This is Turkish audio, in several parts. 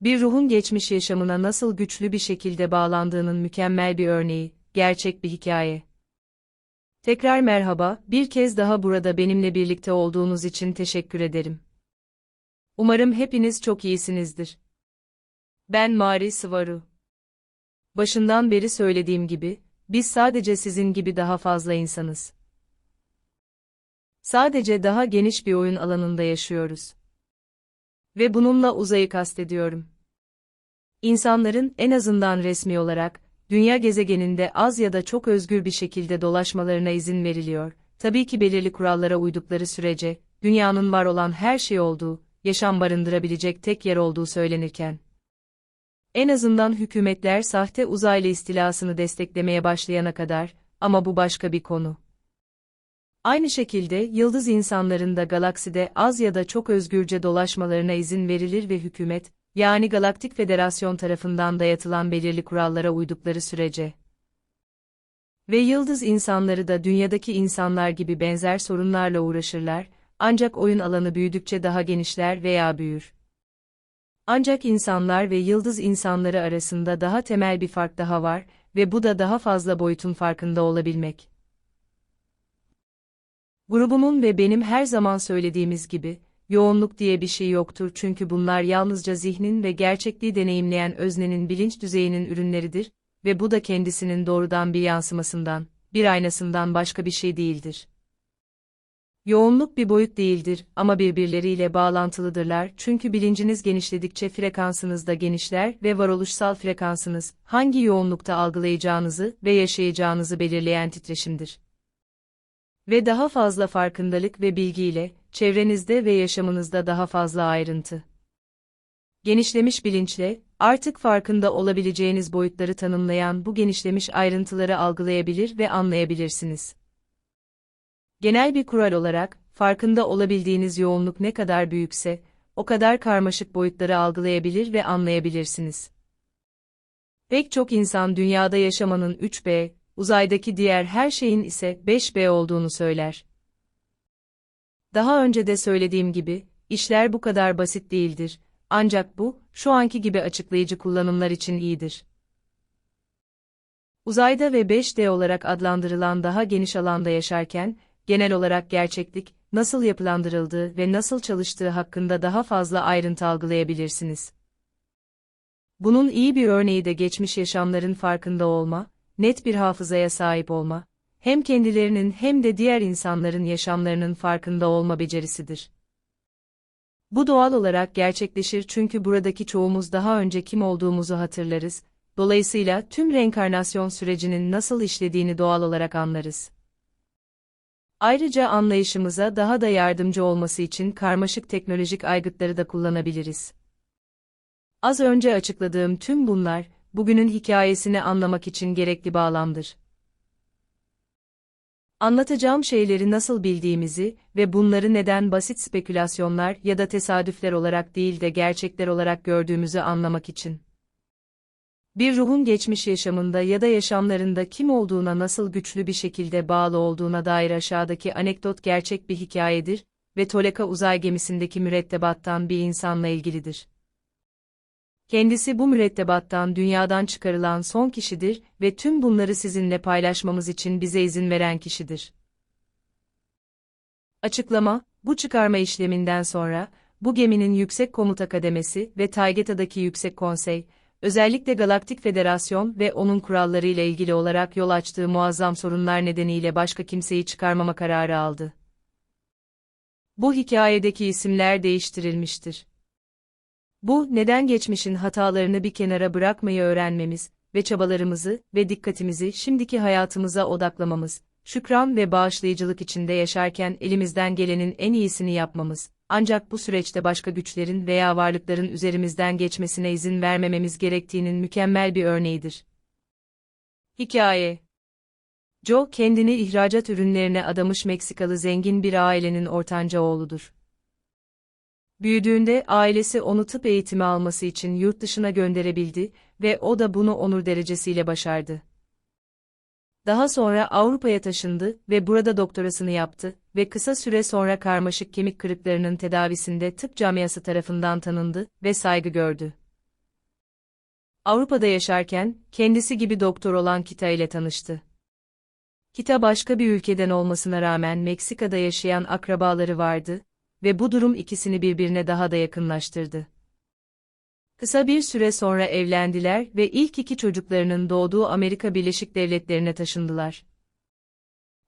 Bir ruhun geçmiş yaşamına nasıl güçlü bir şekilde bağlandığının mükemmel bir örneği, gerçek bir hikaye. Tekrar merhaba, bir kez daha burada benimle birlikte olduğunuz için teşekkür ederim. Umarım hepiniz çok iyisinizdir. Ben Mari Sıvaru. Başından beri söylediğim gibi, biz sadece sizin gibi daha fazla insanız. Sadece daha geniş bir oyun alanında yaşıyoruz. Ve bununla uzayı kastediyorum. İnsanların en azından resmi olarak, dünya gezegeninde az ya da çok özgür bir şekilde dolaşmalarına izin veriliyor. Tabii ki belirli kurallara uydukları sürece, dünyanın var olan her şey olduğu, yaşam barındırabilecek tek yer olduğu söylenirken. En azından hükümetler sahte uzaylı istilasını desteklemeye başlayana kadar, ama bu başka bir konu. Aynı şekilde yıldız insanların da galakside az ya da çok özgürce dolaşmalarına izin verilir ve hükümet, yani Galaktik Federasyon tarafından dayatılan belirli kurallara uydukları sürece. Ve yıldız insanları da dünyadaki insanlar gibi benzer sorunlarla uğraşırlar, ancak oyun alanı büyüdükçe daha genişler veya büyür. Ancak insanlar ve yıldız insanları arasında daha temel bir fark daha var ve bu da daha fazla boyutun farkında olabilmek. Grubumun ve benim her zaman söylediğimiz gibi, yoğunluk diye bir şey yoktur çünkü bunlar yalnızca zihnin ve gerçekliği deneyimleyen öznenin bilinç düzeyinin ürünleridir ve bu da kendisinin doğrudan bir yansımasından, bir aynasından başka bir şey değildir. Yoğunluk bir boyut değildir ama birbirleriyle bağlantılıdırlar çünkü bilinciniz genişledikçe frekansınız da genişler ve varoluşsal frekansınız, hangi yoğunlukta algılayacağınızı ve yaşayacağınızı belirleyen titreşimdir. Ve daha fazla farkındalık ve bilgiyle, çevrenizde ve yaşamınızda daha fazla ayrıntı. Genişlemiş bilinçle, artık farkında olabileceğiniz boyutları tanımlayan bu genişlemiş ayrıntıları algılayabilir ve anlayabilirsiniz. Genel bir kural olarak, farkında olabildiğiniz yoğunluk ne kadar büyükse, o kadar karmaşık boyutları algılayabilir ve anlayabilirsiniz. Pek çok insan dünyada yaşamanın 3B, uzaydaki diğer her şeyin ise 5B olduğunu söyler. Daha önce de söylediğim gibi, işler bu kadar basit değildir, ancak bu, şu anki gibi açıklayıcı kullanımlar için iyidir. Uzayda ve 5D olarak adlandırılan daha geniş alanda yaşarken, genel olarak gerçeklik, nasıl yapılandırıldığı ve nasıl çalıştığı hakkında daha fazla ayrıntı algılayabilirsiniz. Bunun iyi bir örneği de geçmiş yaşamların farkında olma, net bir hafızaya sahip olma, hem kendilerinin hem de diğer insanların yaşamlarının farkında olma becerisidir. Bu doğal olarak gerçekleşir çünkü buradaki çoğumuz daha önce kim olduğumuzu hatırlarız, dolayısıyla tüm reenkarnasyon sürecinin nasıl işlediğini doğal olarak anlarız. Ayrıca anlayışımıza daha da yardımcı olması için karmaşık teknolojik aygıtları da kullanabiliriz. Az önce açıkladığım tüm bunlar, bugünün hikayesini anlamak için gerekli bağlamdır. Anlatacağım şeyleri nasıl bildiğimizi ve bunları neden basit spekülasyonlar ya da tesadüfler olarak değil de gerçekler olarak gördüğümüzü anlamak için. Bir ruhun geçmiş yaşamında ya da yaşamlarında kim olduğuna nasıl güçlü bir şekilde bağlı olduğuna dair aşağıdaki anekdot gerçek bir hikayedir ve Toleka uzay gemisindeki mürettebattan bir insanla ilgilidir. Kendisi bu mürettebattan dünyadan çıkarılan son kişidir ve tüm bunları sizinle paylaşmamız için bize izin veren kişidir. Açıklama, bu çıkarma işleminden sonra, bu geminin Yüksek Komuta Kademesi ve Taygeta'daki Yüksek Konsey, özellikle Galaktik Federasyon ve onun kurallarıyla ilgili olarak yol açtığı muazzam sorunlar nedeniyle başka kimseyi çıkarmama kararı aldı. Bu hikayedeki isimler değiştirilmiştir. Bu, neden geçmişin hatalarını bir kenara bırakmayı öğrenmemiz ve çabalarımızı ve dikkatimizi şimdiki hayatımıza odaklamamız, şükran ve bağışlayıcılık içinde yaşarken elimizden gelenin en iyisini yapmamız, ancak bu süreçte başka güçlerin veya varlıkların üzerimizden geçmesine izin vermememiz gerektiğinin mükemmel bir örneğidir. Hikaye Joe kendini ihracat ürünlerine adamış Meksikalı zengin bir ailenin ortanca oğludur. Büyüdüğünde ailesi onu tıp eğitimi alması için yurt dışına gönderebildi ve o da bunu onur derecesiyle başardı. Daha sonra Avrupa'ya taşındı ve burada doktorasını yaptı ve kısa süre sonra karmaşık kemik kırıklarının tedavisinde tıp camiası tarafından tanındı ve saygı gördü. Avrupa'da yaşarken, kendisi gibi doktor olan Kita ile tanıştı. Kita başka bir ülkeden olmasına rağmen Meksika'da yaşayan akrabaları vardı ve bu durum ikisini birbirine daha da yakınlaştırdı. Kısa bir süre sonra evlendiler ve ilk iki çocuklarının doğduğu Amerika Birleşik Devletleri'ne taşındılar.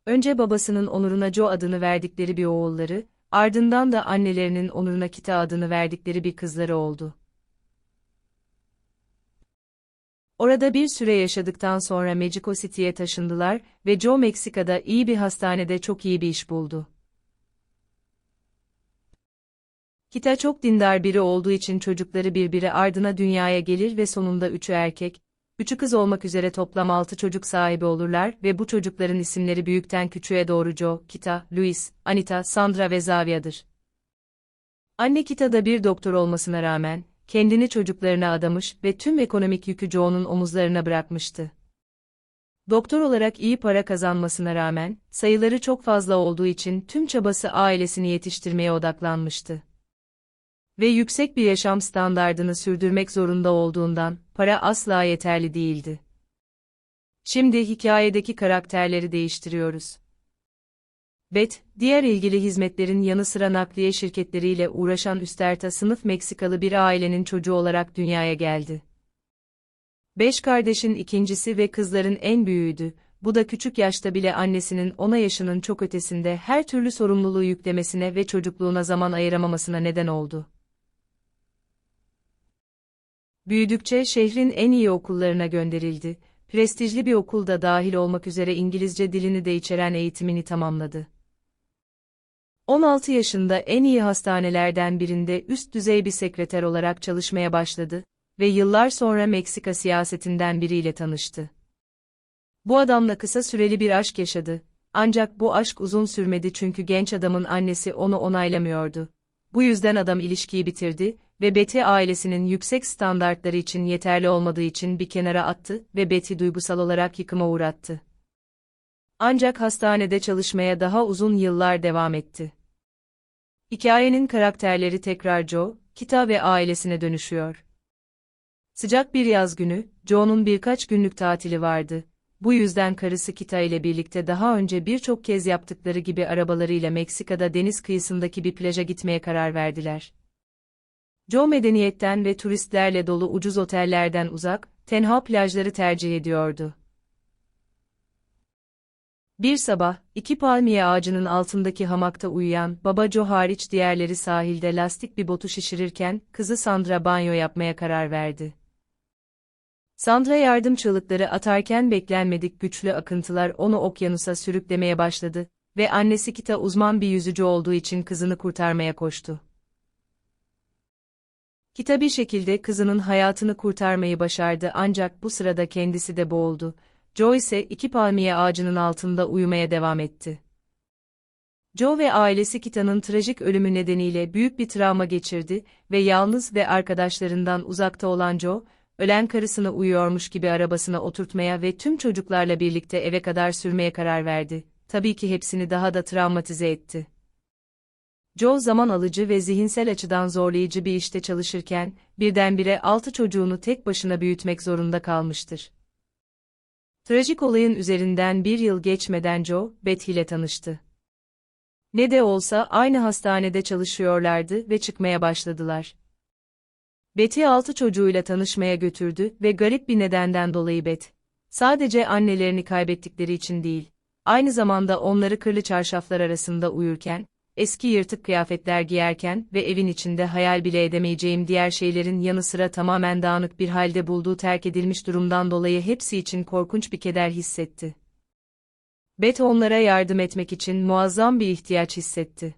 Önce babasının onuruna Joe adını verdikleri bir oğulları, ardından da annelerinin onuruna Kita adını verdikleri bir kızları oldu. Orada bir süre yaşadıktan sonra Mexico City'ye taşındılar ve Joe Meksika'da iyi bir hastanede çok iyi bir iş buldu. Kita çok dindar biri olduğu için çocukları birbiri ardına dünyaya gelir ve sonunda üçü erkek, üçü kız olmak üzere toplam altı çocuk sahibi olurlar ve bu çocukların isimleri büyükten küçüğe doğru Joe, Kita, Luis, Anita, Sandra ve Zavia'dır. Anne Kita da bir doktor olmasına rağmen, kendini çocuklarına adamış ve tüm ekonomik yükü Joe'nun omuzlarına bırakmıştı. Doktor olarak iyi para kazanmasına rağmen, sayıları çok fazla olduğu için tüm çabası ailesini yetiştirmeye odaklanmıştı. Ve yüksek bir yaşam standardını sürdürmek zorunda olduğundan, para asla yeterli değildi. Şimdi hikayedeki karakterleri değiştiriyoruz. Bet, diğer ilgili hizmetlerin yanı sıra nakliye şirketleriyle uğraşan üsterta sınıf Meksikalı bir ailenin çocuğu olarak dünyaya geldi. Beş kardeşin ikincisi ve kızların en büyüğüydü, bu da küçük yaşta bile annesinin ona yaşının çok ötesinde her türlü sorumluluğu yüklemesine ve çocukluğuna zaman ayıramamasına neden oldu. Büyüdükçe şehrin en iyi okullarına gönderildi, prestijli bir okulda dahil olmak üzere İngilizce dilini de içeren eğitimini tamamladı. 16 yaşında en iyi hastanelerden birinde üst düzey bir sekreter olarak çalışmaya başladı ve yıllar sonra Meksika siyasetinden biriyle tanıştı. Bu adamla kısa süreli bir aşk yaşadı. Ancak bu aşk uzun sürmedi çünkü genç adamın annesi onu onaylamıyordu. Bu yüzden adam ilişkiyi bitirdi ve Betty ailesinin yüksek standartları için yeterli olmadığı için bir kenara attı ve Betty duygusal olarak yıkıma uğrattı. Ancak hastanede çalışmaya daha uzun yıllar devam etti. Hikayenin karakterleri tekrar Joe, Kita ve ailesine dönüşüyor. Sıcak bir yaz günü, Joe'nun birkaç günlük tatili vardı. Bu yüzden karısı Kita ile birlikte daha önce birçok kez yaptıkları gibi arabalarıyla Meksika'da deniz kıyısındaki bir plaja gitmeye karar verdiler. Joe medeniyetten ve turistlerle dolu ucuz otellerden uzak, tenha plajları tercih ediyordu. Bir sabah, iki palmiye ağacının altındaki hamakta uyuyan, baba Joe hariç diğerleri sahilde lastik bir botu şişirirken, kızı Sandra banyo yapmaya karar verdi. Sandra yardım çığlıkları atarken beklenmedik güçlü akıntılar onu okyanusa sürüklemeye başladı ve annesi Kita uzman bir yüzücü olduğu için kızını kurtarmaya koştu. Kita bir şekilde kızının hayatını kurtarmayı başardı ancak bu sırada kendisi de boğuldu. Joe ise iki palmiye ağacının altında uyumaya devam etti. Joe ve ailesi Kita'nın trajik ölümü nedeniyle büyük bir travma geçirdi ve yalnız ve arkadaşlarından uzakta olan Joe, ölen karısını uyuyormuş gibi arabasına oturtmaya ve tüm çocuklarla birlikte eve kadar sürmeye karar verdi. Tabii ki hepsini daha da travmatize etti. Joe zaman alıcı ve zihinsel açıdan zorlayıcı bir işte çalışırken, birdenbire altı çocuğunu tek başına büyütmek zorunda kalmıştır. Trajik olayın üzerinden bir yıl geçmeden Joe, Betty ile tanıştı. Ne de olsa aynı hastanede çalışıyorlardı ve çıkmaya başladılar. Betty altı çocuğuyla tanışmaya götürdü ve garip bir nedenden dolayı Bet. Sadece annelerini kaybettikleri için değil, aynı zamanda onları kırlı çarşaflar arasında uyurken, eski yırtık kıyafetler giyerken ve evin içinde hayal bile edemeyeceğim diğer şeylerin yanı sıra tamamen dağınık bir halde bulduğu terk edilmiş durumdan dolayı hepsi için korkunç bir keder hissetti. Bet onlara yardım etmek için muazzam bir ihtiyaç hissetti.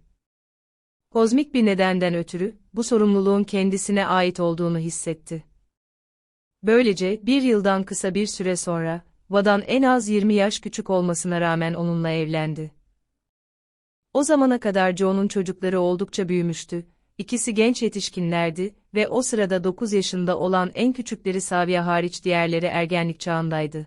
Kozmik bir nedenden ötürü, bu sorumluluğun kendisine ait olduğunu hissetti. Böylece bir yıldan kısa bir süre sonra, Vadan en az 20 yaş küçük olmasına rağmen onunla evlendi. O zamana kadar Joe'nun çocukları oldukça büyümüştü, ikisi genç yetişkinlerdi ve o sırada 9 yaşında olan en küçükleri Savia hariç diğerleri ergenlik çağındaydı.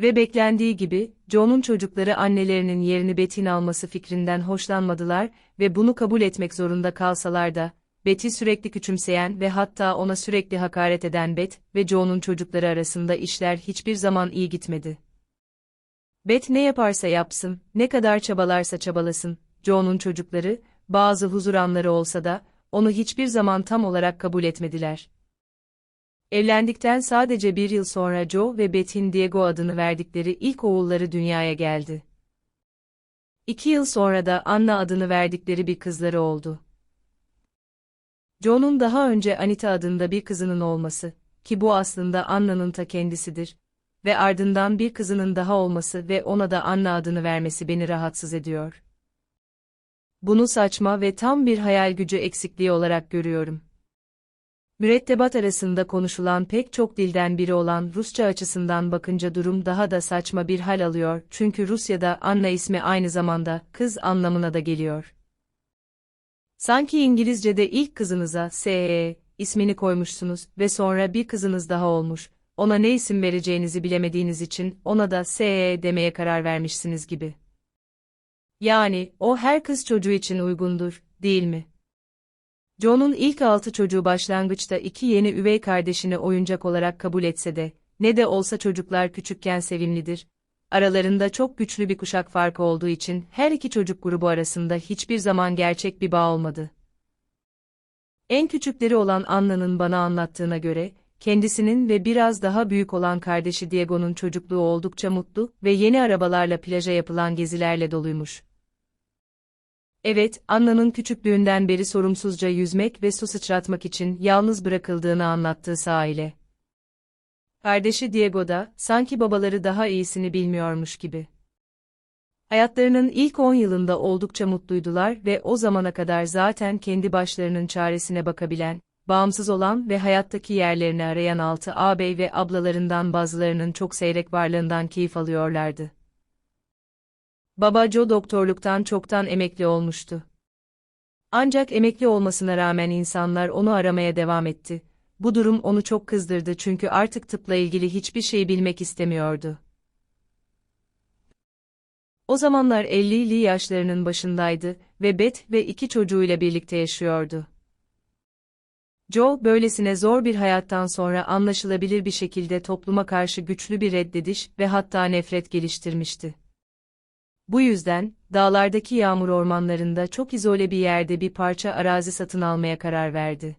Ve beklendiği gibi, Joe'nun çocukları annelerinin yerini Betty'nin alması fikrinden hoşlanmadılar ve bunu kabul etmek zorunda kalsalar da, Betty sürekli küçümseyen ve hatta ona sürekli hakaret eden Beth ve Joe'nun çocukları arasında işler hiçbir zaman iyi gitmedi. Beth ne yaparsa yapsın, ne kadar çabalarsa çabalasın, Joe'nun çocukları, bazı huzur anları olsa da, onu hiçbir zaman tam olarak kabul etmediler. Evlendikten sadece bir yıl sonra Joe ve Beth'in Diego adını verdikleri ilk oğulları dünyaya geldi. İki yıl sonra da Anna adını verdikleri bir kızları oldu. Joe'nun daha önce Anita adında bir kızının olması, ki bu aslında Anna'nın ta kendisidir, ve ardından bir kızının daha olması ve ona da Anna adını vermesi beni rahatsız ediyor. Bunu saçma ve tam bir hayal gücü eksikliği olarak görüyorum. Mürettebat arasında konuşulan pek çok dilden biri olan Rusça açısından bakınca durum daha da saçma bir hal alıyor çünkü Rusya'da Anna ismi aynı zamanda kız anlamına da geliyor. Sanki İngilizce'de ilk kızınıza S.E. ismini koymuşsunuz ve sonra bir kızınız daha olmuş, ona ne isim vereceğinizi bilemediğiniz için ona da S.E. demeye karar vermişsiniz gibi. Yani, o her kız çocuğu için uygundur, değil mi? John'un ilk altı çocuğu başlangıçta iki yeni üvey kardeşini oyuncak olarak kabul etse de, ne de olsa çocuklar küçükken sevimlidir. Aralarında çok güçlü bir kuşak farkı olduğu için her iki çocuk grubu arasında hiçbir zaman gerçek bir bağ olmadı. En küçükleri olan Anna'nın bana anlattığına göre, kendisinin ve biraz daha büyük olan kardeşi Diego'nun çocukluğu oldukça mutlu ve yeni arabalarla plaja yapılan gezilerle doluymuş. Evet, Anna'nın küçüklüğünden beri sorumsuzca yüzmek ve su sıçratmak için yalnız bırakıldığını anlattığı sahile. Kardeşi Diego da, sanki babaları daha iyisini bilmiyormuş gibi. Hayatlarının ilk 10 yılında oldukça mutluydular ve o zamana kadar zaten kendi başlarının çaresine bakabilen, bağımsız olan ve hayattaki yerlerini arayan altı ağabey ve ablalarından bazılarının çok seyrek varlığından keyif alıyorlardı. Baba Joe doktorluktan çoktan emekli olmuştu. Ancak emekli olmasına rağmen insanlar onu aramaya devam etti. Bu durum onu çok kızdırdı çünkü artık tıpla ilgili hiçbir şey bilmek istemiyordu. O zamanlar 50'li yaşlarının başındaydı ve Beth ve iki çocuğuyla birlikte yaşıyordu. Joe, böylesine zor bir hayattan sonra anlaşılabilir bir şekilde topluma karşı güçlü bir reddediş ve hatta nefret geliştirmişti. Bu yüzden, dağlardaki yağmur ormanlarında çok izole bir yerde bir parça arazi satın almaya karar verdi.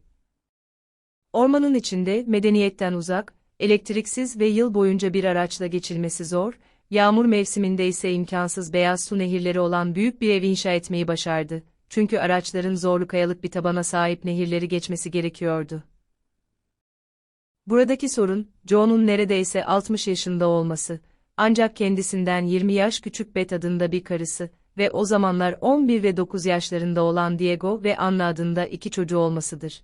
Ormanın içinde, medeniyetten uzak, elektriksiz ve yıl boyunca bir araçla geçilmesi zor, yağmur mevsiminde ise imkansız beyaz su nehirleri olan büyük bir ev inşa etmeyi başardı. Çünkü araçların zorlu kayalık bir tabana sahip nehirleri geçmesi gerekiyordu. Buradaki sorun, Joe'nun neredeyse 60 yaşında olması, ancak kendisinden 20 yaş küçük Bet adında bir karısı ve o zamanlar 11 ve 9 yaşlarında olan Diego ve Anna adında iki çocuğu olmasıdır.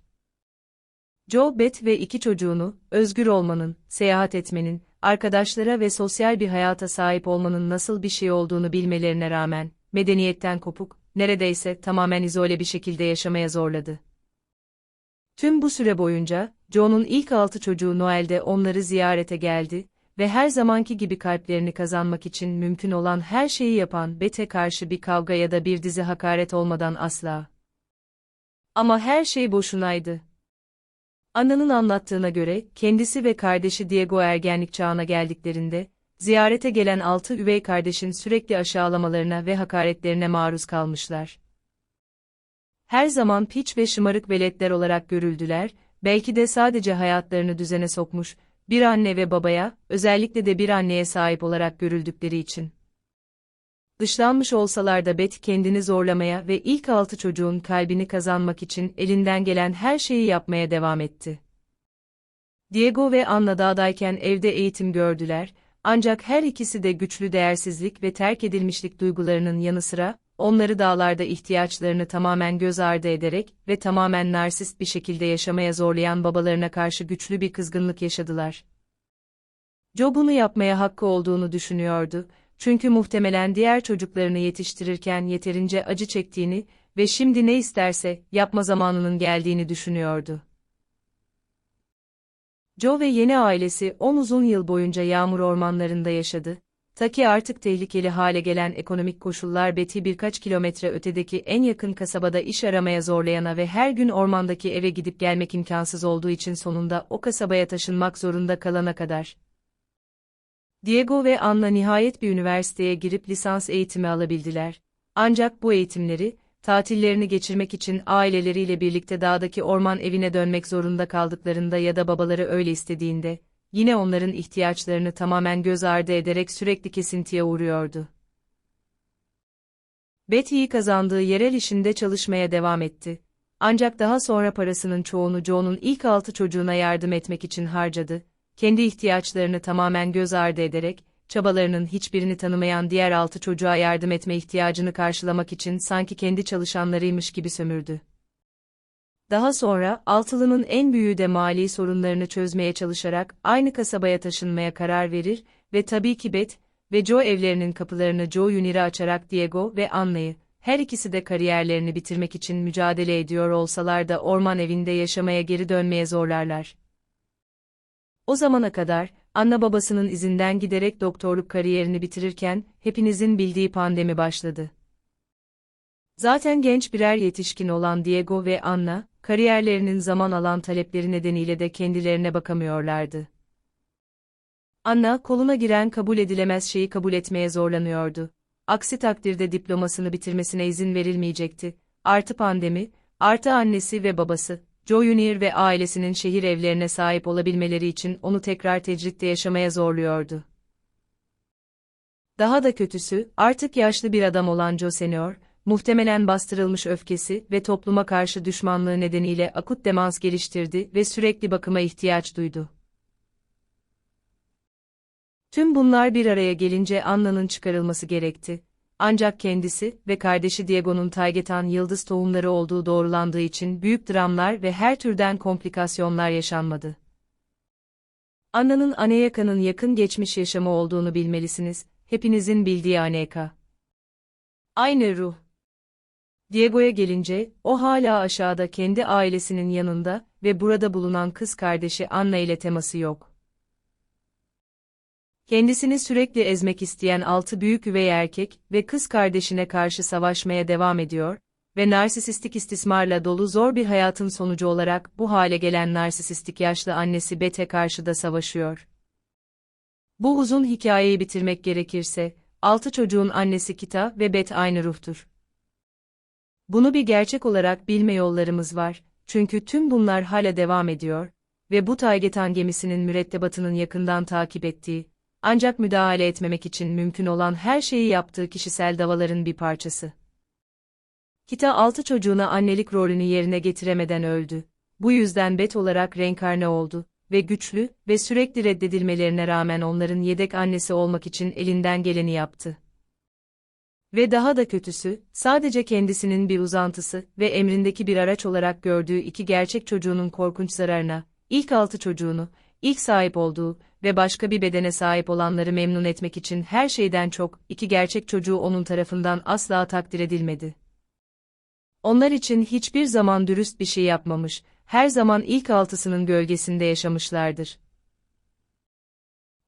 Joe, Bet ve iki çocuğunu, özgür olmanın, seyahat etmenin, arkadaşlara ve sosyal bir hayata sahip olmanın nasıl bir şey olduğunu bilmelerine rağmen, medeniyetten kopuk, neredeyse tamamen izole bir şekilde yaşamaya zorladı. Tüm bu süre boyunca, Joe'nun ilk altı çocuğu Noel'de onları ziyarete geldi ve her zamanki gibi kalplerini kazanmak için mümkün olan her şeyi yapan Bete karşı bir kavga ya da bir dizi hakaret olmadan asla. Ama her şey boşunaydı. Anna'nın anlattığına göre, kendisi ve kardeşi Diego ergenlik çağına geldiklerinde, ziyarete gelen altı üvey kardeşin sürekli aşağılamalarına ve hakaretlerine maruz kalmışlar. Her zaman piç ve şımarık veletler olarak görüldüler, belki de sadece hayatlarını düzene sokmuş, bir anne ve babaya, özellikle de bir anneye sahip olarak görüldükleri için. Dışlanmış olsalar da Bet kendini zorlamaya ve ilk altı çocuğun kalbini kazanmak için elinden gelen her şeyi yapmaya devam etti. Diego ve Anna dağdayken evde eğitim gördüler, ancak her ikisi de güçlü değersizlik ve terk edilmişlik duygularının yanı sıra, onları dağlarda ihtiyaçlarını tamamen göz ardı ederek ve tamamen narsist bir şekilde yaşamaya zorlayan babalarına karşı güçlü bir kızgınlık yaşadılar. Joe bunu yapmaya hakkı olduğunu düşünüyordu, çünkü muhtemelen diğer çocuklarını yetiştirirken yeterince acı çektiğini ve şimdi ne isterse yapma zamanının geldiğini düşünüyordu. Joe ve yeni ailesi 10 uzun yıl boyunca yağmur ormanlarında yaşadı Ta artık tehlikeli hale gelen ekonomik koşullar Betty birkaç kilometre ötedeki en yakın kasabada iş aramaya zorlayana ve her gün ormandaki eve gidip gelmek imkansız olduğu için sonunda o kasabaya taşınmak zorunda kalana kadar. Diego ve Anna nihayet bir üniversiteye girip lisans eğitimi alabildiler. Ancak bu eğitimleri, tatillerini geçirmek için aileleriyle birlikte dağdaki orman evine dönmek zorunda kaldıklarında ya da babaları öyle istediğinde, yine onların ihtiyaçlarını tamamen göz ardı ederek sürekli kesintiye uğruyordu. Betty'yi kazandığı yerel işinde çalışmaya devam etti. Ancak daha sonra parasının çoğunu Joe'nun ilk altı çocuğuna yardım etmek için harcadı. Kendi ihtiyaçlarını tamamen göz ardı ederek, çabalarının hiçbirini tanımayan diğer altı çocuğa yardım etme ihtiyacını karşılamak için sanki kendi çalışanlarıymış gibi sömürdü. Daha sonra, Altılı'nın en büyüğü de mali sorunlarını çözmeye çalışarak aynı kasabaya taşınmaya karar verir ve tabii ki Bet ve Joe evlerinin kapılarını Joe Unir'e açarak Diego ve Anna'yı, her ikisi de kariyerlerini bitirmek için mücadele ediyor olsalar da orman evinde yaşamaya geri dönmeye zorlarlar. O zamana kadar, Anna babasının izinden giderek doktorluk kariyerini bitirirken, hepinizin bildiği pandemi başladı. Zaten genç birer yetişkin olan Diego ve Anna, kariyerlerinin zaman alan talepleri nedeniyle de kendilerine bakamıyorlardı. Anna, koluna giren kabul edilemez şeyi kabul etmeye zorlanıyordu. Aksi takdirde diplomasını bitirmesine izin verilmeyecekti. Artı pandemi, artı annesi ve babası, Joe Junior ve ailesinin şehir evlerine sahip olabilmeleri için onu tekrar tecritte yaşamaya zorluyordu. Daha da kötüsü, artık yaşlı bir adam olan Joe Senior, muhtemelen bastırılmış öfkesi ve topluma karşı düşmanlığı nedeniyle akut demans geliştirdi ve sürekli bakıma ihtiyaç duydu. Tüm bunlar bir araya gelince Anna'nın çıkarılması gerekti. Ancak kendisi ve kardeşi Diego'nun Taygetan yıldız tohumları olduğu doğrulandığı için büyük dramlar ve her türden komplikasyonlar yaşanmadı. Anna'nın Aneyaka'nın yakın geçmiş yaşamı olduğunu bilmelisiniz, hepinizin bildiği Aneyaka. Aynı ruh. Diego'ya gelince, o hala aşağıda kendi ailesinin yanında ve burada bulunan kız kardeşi Anna ile teması yok. Kendisini sürekli ezmek isteyen altı büyük üvey erkek ve kız kardeşine karşı savaşmaya devam ediyor ve narsisistik istismarla dolu zor bir hayatın sonucu olarak bu hale gelen narsisistik yaşlı annesi Bete karşı da savaşıyor. Bu uzun hikayeyi bitirmek gerekirse, altı çocuğun annesi Kita ve Bet aynı ruhtur. Bunu bir gerçek olarak bilme yollarımız var, çünkü tüm bunlar hala devam ediyor ve bu Taygetan gemisinin mürettebatının yakından takip ettiği, ancak müdahale etmemek için mümkün olan her şeyi yaptığı kişisel davaların bir parçası. Kita altı çocuğuna annelik rolünü yerine getiremeden öldü. Bu yüzden Bet olarak reenkarne oldu ve güçlü ve sürekli reddedilmelerine rağmen onların yedek annesi olmak için elinden geleni yaptı. Ve daha da kötüsü, sadece kendisinin bir uzantısı ve emrindeki bir araç olarak gördüğü iki gerçek çocuğunun korkunç zararına, ilk altı çocuğunu, ilk sahip olduğu ve başka bir bedene sahip olanları memnun etmek için her şeyden çok, iki gerçek çocuğu onun tarafından asla takdir edilmedi. Onlar için hiçbir zaman dürüst bir şey yapmamış, her zaman ilk altısının gölgesinde yaşamışlardır.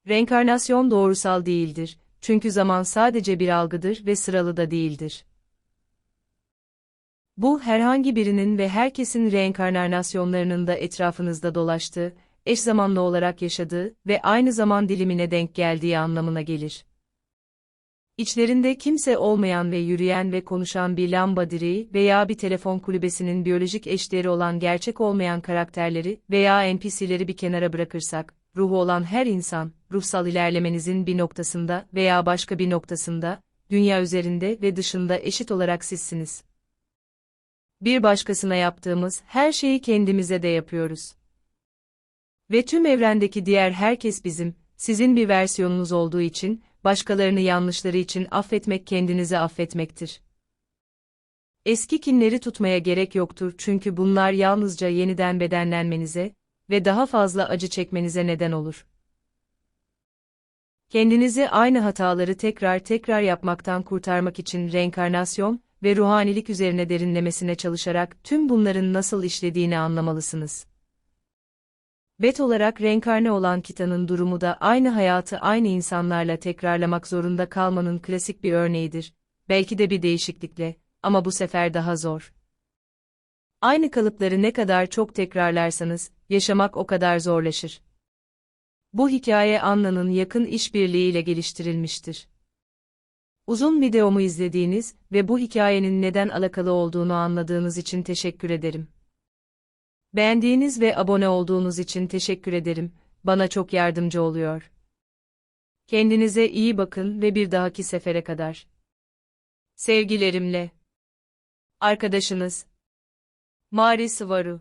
Reenkarnasyon doğrusal değildir, çünkü zaman sadece bir algıdır ve sıralı da değildir. Bu herhangi birinin ve herkesin reenkarnasyonlarının da etrafınızda dolaştığı, eş zamanlı olarak yaşadığı ve aynı zaman dilimine denk geldiği anlamına gelir. İçlerinde kimse olmayan ve yürüyen ve konuşan bir lamba direği veya bir telefon kulübesinin biyolojik eşleri olan gerçek olmayan karakterleri veya NPC'leri bir kenara bırakırsak, ruhu olan her insan, ruhsal ilerlemenizin bir noktasında veya başka bir noktasında, dünya üzerinde ve dışında eşit olarak sizsiniz. Bir başkasına yaptığımız her şeyi kendimize de yapıyoruz. Ve tüm evrendeki diğer herkes bizim, sizin bir versiyonunuz olduğu için, başkalarını yanlışları için affetmek kendinizi affetmektir. Eski kinleri tutmaya gerek yoktur çünkü bunlar yalnızca yeniden bedenlenmenize ve daha fazla acı çekmenize neden olur. Kendinizi aynı hataları tekrar tekrar yapmaktan kurtarmak için reenkarnasyon ve ruhanilik üzerine derinlemesine çalışarak tüm bunların nasıl işlediğini anlamalısınız. Bet olarak reenkarne olan Kita'nın durumu da aynı hayatı aynı insanlarla tekrarlamak zorunda kalmanın klasik bir örneğidir. Belki de bir değişiklikle, ama bu sefer daha zor. Aynı kalıpları ne kadar çok tekrarlarsanız, yaşamak o kadar zorlaşır. Bu hikaye Anna'nın yakın işbirliğiyle geliştirilmiştir. Uzun videomu izlediğiniz ve bu hikayenin neden alakalı olduğunu anladığınız için teşekkür ederim. Beğendiğiniz ve abone olduğunuz için teşekkür ederim. Bana çok yardımcı oluyor. Kendinize iyi bakın ve bir dahaki sefere kadar. Sevgilerimle. Arkadaşınız. Mari Sıvaru